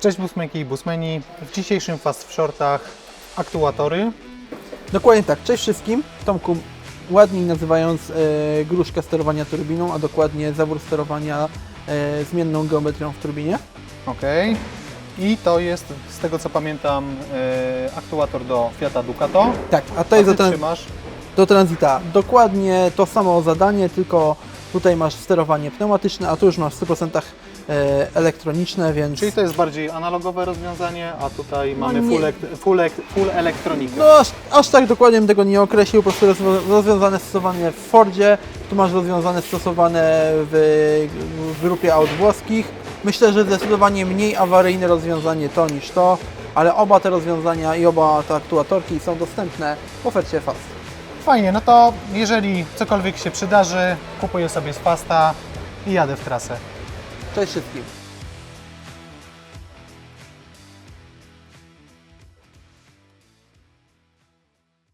Cześć busmenki i busmeni. W dzisiejszym Fast w Shortach aktuatory. Dokładnie tak. Cześć wszystkim. Tomku, ładniej nazywając e, gruszkę sterowania turbiną, a dokładnie zawór sterowania e, zmienną geometrią w turbinie. Ok. I to jest, z tego co pamiętam, e, aktuator do Fiata Ducato. Tak, a to jest do, tran- trzymasz. do Transita. Dokładnie to samo zadanie, tylko tutaj masz sterowanie pneumatyczne, a tu już masz w 100% e, elektroniczne, więc... Czyli to jest bardziej analogowe rozwiązanie, a tutaj mamy nie. full, ek- full, ek- full elektronikę. No aż, aż tak dokładnie bym tego nie określił, po prostu rozwiązane stosowanie w Fordzie, tu masz rozwiązane stosowane w, w grupie aut włoskich. Myślę, że zdecydowanie mniej awaryjne rozwiązanie to niż to, ale oba te rozwiązania i oba te aktuatorki są dostępne w ofercie FAST. Fajnie, no to jeżeli cokolwiek się przydarzy, kupuję sobie z Fasta i jadę w trasę. Cześć wszystkim.